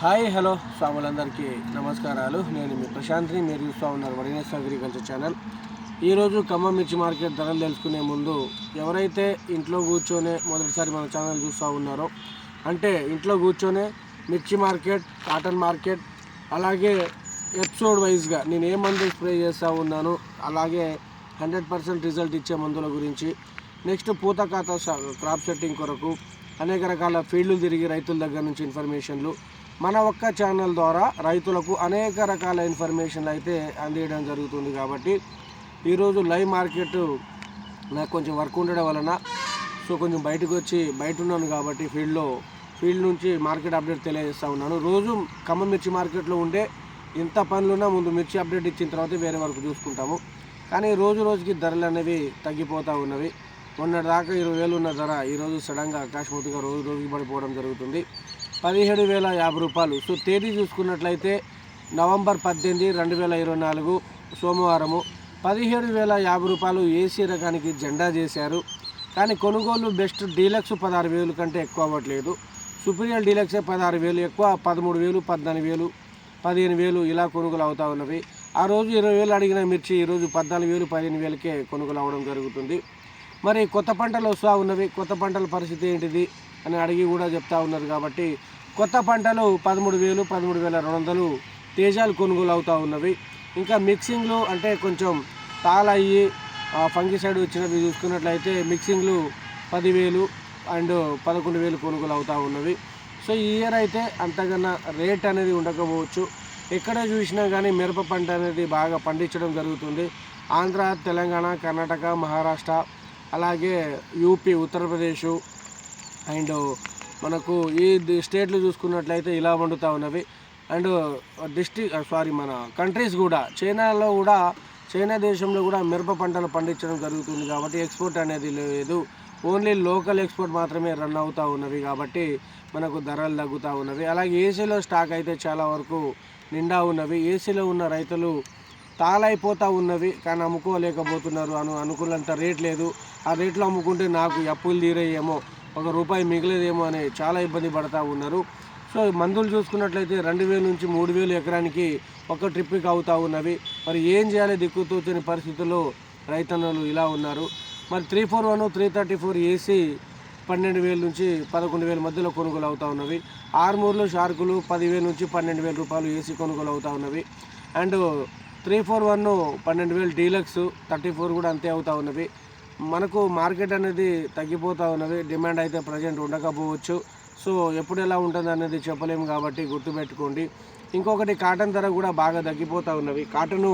Hi hello స్వాములందరికీ నమస్కారాలు. నేను మీ ప్రశాంత్ని మీరు చూస్తూ ఉన్నారు వడినేస్ అగ్రికల్చర్ ఛానల్. ఈరోజు ఖమ్మం మిర్చి మార్కెట్ ధరలు తెలుసుకునే ముందు ఎవరైతే ఇంట్లో కూర్చొనే మొదటిసారి మన ఛానల్ చూస్తూ ఉన్నారో అంటే ఇంట్లో కూర్చొనే మిర్చి మార్కెట్ కాటన్ మార్కెట్ అలాగే ఎపిసోడ్ వైజ్గా నేను ఏ మందులు స్ప్రే చేస్తూ ఉన్నాను అలాగే హండ్రెడ్ పర్సెంట్ రిజల్ట్ ఇచ్చే మందుల గురించి నెక్స్ట్ పూత ఖాతా క్రాప్ సెట్టింగ్ కొరకు అనేక రకాల ఫీల్డ్లు తిరిగి రైతుల దగ్గర నుంచి ఇన్ఫర్మేషన్లు మన ఒక్క ఛానల్ ద్వారా రైతులకు అనేక రకాల ఇన్ఫర్మేషన్లు అయితే అందియడం జరుగుతుంది కాబట్టి ఈరోజు లైవ్ మార్కెట్ నాకు కొంచెం వర్క్ ఉండడం వలన సో కొంచెం బయటకు వచ్చి బయట ఉన్నాను కాబట్టి ఫీల్డ్లో ఫీల్డ్ నుంచి మార్కెట్ అప్డేట్ తెలియజేస్తూ ఉన్నాను. రోజు ఖమ్మం మిర్చి మార్కెట్లో ఉండే ఇంత పనులున్నా ముందు మిర్చి అప్డేట్ ఇచ్చిన తర్వాత వేరే వరకు చూసుకుంటాము. కానీ రోజు రోజుకి ధరలు అనేవి తగ్గిపోతూ ఉన్నవి. మొన్నటి దాకా ఇరవై వేలు ఉన్న ధర ఈరోజు సడన్గా అకస్మాత్తుగా రోజు రోజుకి పడిపోవడం జరుగుతుంది. పదిహేడు వేల యాభై రూపాయలు. సో తేదీ చూసుకున్నట్లయితే నవంబర్ పద్దెనిమిది రెండు వేల ఇరవై నాలుగు సోమవారము పదిహేడు వేల యాభై రూపాయలు ఏసీ రకానికి జెండా చేశారు. కానీ కొనుగోలు బెస్ట్ డీలక్స్ పదహారు వేలు కంటే ఎక్కువ అవ్వట్లేదు. సుపీరియర్ డీలక్సే పదహారు వేలు ఎక్కువ పదమూడు వేలు పద్నాలుగు వేలు పదిహేను వేలు ఇలా కొనుగోలు అవుతూ ఉన్నవి. ఆ రోజు ఇరవై వేలు అడిగిన మిర్చి ఈరోజు పద్నాలుగు వేలు పదిహేను వేలకే కొనుగోలు అవ్వడం జరుగుతుంది. మరి కొత్త పంటలు వస్తూ ఉన్నవి కొత్త పంటల పరిస్థితి ఏంటిది అని అడిగి కూడా చెప్తా ఉన్నారు కాబట్టి కొత్త పంటలు పదమూడు వేలు పదమూడు వేల రెండు వందలు తేజాలు కొనుగోలు అవుతూ ఉన్నవి. ఇంకా మిక్సింగ్లు అంటే కొంచెం తాళయ్యి ఫంగిసైడ్ వచ్చినవి చూసుకున్నట్లయితే మిక్సింగ్లు పదివేలు అండ్ పదకొండు వేలు కొనుగోలు అవుతూ ఉన్నవి. సో ఈ ఇయర్ అయితే అంతకన్నా రేట్ అనేది ఉండకపోవచ్చు. ఎక్కడ చూసినా కానీ మిరప పంట అనేది బాగా పండించడం జరుగుతుంది. ఆంధ్ర తెలంగాణ కర్ణాటక మహారాష్ట్ర అలాగే యూపీ ఉత్తరప్రదేశ్ అండ్ మనకు ఈ స్టేట్లు చూసుకున్నట్లయితే ఇలా వండుతూ ఉన్నవి. అండ్ డిస్ట్రిక్ సారీ మన కంట్రీస్ కూడా చైనాలో కూడా చైనా దేశంలో కూడా మిరప పంటలు పండించడం జరుగుతుంది కాబట్టి ఎక్స్పోర్ట్ అనేది లేదు. ఓన్లీ లోకల్ ఎక్స్పోర్ట్ మాత్రమే రన్ అవుతూ ఉన్నవి కాబట్టి మనకు ధరలు తగ్గుతూ ఉన్నవి. అలాగే ఏసీలో స్టాక్ అయితే చాలా వరకు నిండా ఉన్నవి. ఏసీలో ఉన్న రైతులు తాళైపోతూ ఉన్నవి కానీ అమ్ముకోలేకపోతున్నారు అను అనుకున్నంత రేట్ లేదు. ఆ రేట్లో అమ్ముకుంటే నాకు అప్పులు తీరేయేమో ఒక రూపాయి మిగిలేదేమో అని చాలా ఇబ్బంది పడతా ఉన్నారు. సో మందులు చూసుకున్నట్లయితే రెండు వేల నుంచి మూడు వేలు ఎకరానికి ఒక ట్రిప్కి అవుతూ ఉన్నవి. మరి ఏం చేయాలి? దిక్కుతోచని పరిస్థితుల్లో రైతన్నలు ఇలా ఉన్నారు. మరి three four one three thirty four AC పన్నెండు వేల నుంచి పదకొండు వేల మధ్యలో కొనుగోలు అవుతూ ఉన్నవి. ఆర్మూర్లో షార్కులు పదివేల నుంచి పన్నెండు వేల రూపాయలు ఏసీ కొనుగోలు అవుతూ ఉన్నవి. అండ్ త్రీ ఫోర్ వన్ పన్నెండు వేలు డీలక్స్ థర్టీ ఫోర్ కూడా అంతే అవుతూ ఉన్నవి. మనకు మార్కెట్ అనేది తగ్గిపోతూ ఉన్నది. డిమాండ్ అయితే ప్రజెంట్ ఉండకపోవచ్చు. సో ఎప్పుడు ఎలా ఉంటుంది అనేది చెప్పలేము కాబట్టి గుర్తుపెట్టుకోండి. ఇంకొకటి కాటన్ ధర కూడా బాగా తగ్గిపోతూ ఉన్నవి కాటను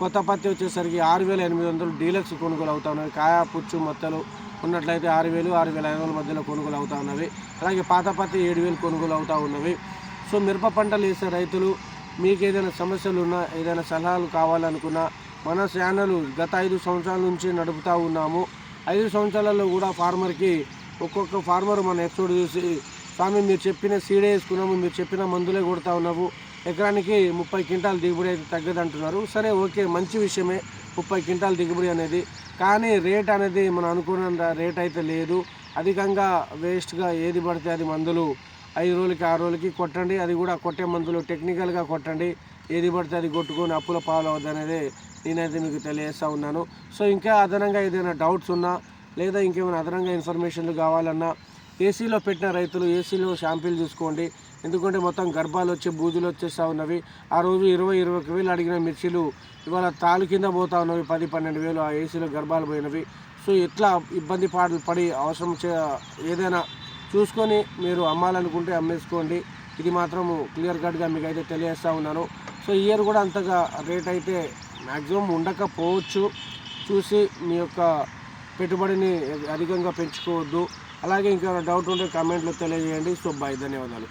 కొత్త పత్తి వచ్చేసరికి ఆరు వేల ఎనిమిది వందలు డీలక్స్ కొనుగోలు అవుతా ఉన్నవి కాయ పుచ్చు మొత్తలు ఉన్నట్లయితే ఆరు వేలు ఆరు వేల ఐదు వందల మధ్యలో కొనుగోలు అవుతా ఉన్నవి. అలాగే పాత పత్తి ఏడు వేలు కొనుగోలు అవుతూ ఉన్నవి. సో మిరప పంటలు వేసే రైతులు మీకు ఏదైనా సమస్యలు ఉన్నా ఏదైనా సలహాలు కావాలనుకున్నా మన ఛానల్ గత ఐదు సంవత్సరాల నుంచి నడుపుతూ ఉన్నాము. ఐదు సంవత్సరాలలో కూడా ఫార్మర్కి ఒక్కొక్క ఫార్మర్ మన ఎపిసోడ్ చూసి స్వామి మీరు చెప్పిన సీడే వేసుకున్నాము మీరు చెప్పిన మందులే కొడతా ఉన్నాము. ఎకరానికి ముప్పై క్వింటాల్ దిగుబడి అయితే తగ్గదంటున్నారు. సరే ఓకే మంచి విషయమే. ముప్పై క్వింటాల్ దిగుబడి అనేది. కానీ రేట్ అనేది మనం అనుకున్న రేట్ అయితే లేదు. అధికంగా వేస్ట్గా ఏది పడితే అది మందులు ఐదు రోజులకి ఆరు రోజులకి కొట్టండి. అది కూడా కొట్టే మందులు టెక్నికల్గా కొట్టండి. ఏది పడితే అది కొట్టుకొని అప్పుల పాలు అనేది నేనైతే మీకు తెలియజేస్తూ ఉన్నాను. సో ఇంకా అదనంగా ఏదైనా డౌట్స్ ఉన్నా లేదా ఇంకేమైనా అదనంగా ఇన్ఫర్మేషన్లు కావాలన్నా ఏసీలో పెట్టిన రైతులు ఏసీలో షాంపీలు చూసుకోండి. ఎందుకంటే మొత్తం గర్భాలు వచ్చి బూజులు వచ్చేస్తూ ఉన్నవి. ఆ రోజు ఇరవై ఇరవై ఒక వేలు అడిగిన మిర్చిలు ఇవాళ తాలు కింద పోతా ఉన్నవి. పది పన్నెండు వేలు ఆ ఏసీలో గర్భాలు పోయినవి. సో ఎట్లా ఇబ్బంది పాటలు పడి అవసరం చే ఏదైనా చూసుకొని మీరు అమ్మాలనుకుంటే అమ్మేసుకోండి. ఇది మాత్రం క్లియర్ కట్గా మీకు అయితే తెలియజేస్తూ ఉన్నాను. సో ఇయర్ కూడా అంతగా రేట్ అయితే మ్యాక్సిమం ఉండకపోవచ్చు. చూసి మీ యొక్క పెట్టుబడిని అధికంగా పెంచుకోవద్దు. అలాగే ఇంకా డౌట్ ఉంటే కామెంట్లో తెలియజేయండి. So bye. ధన్యవాదాలు.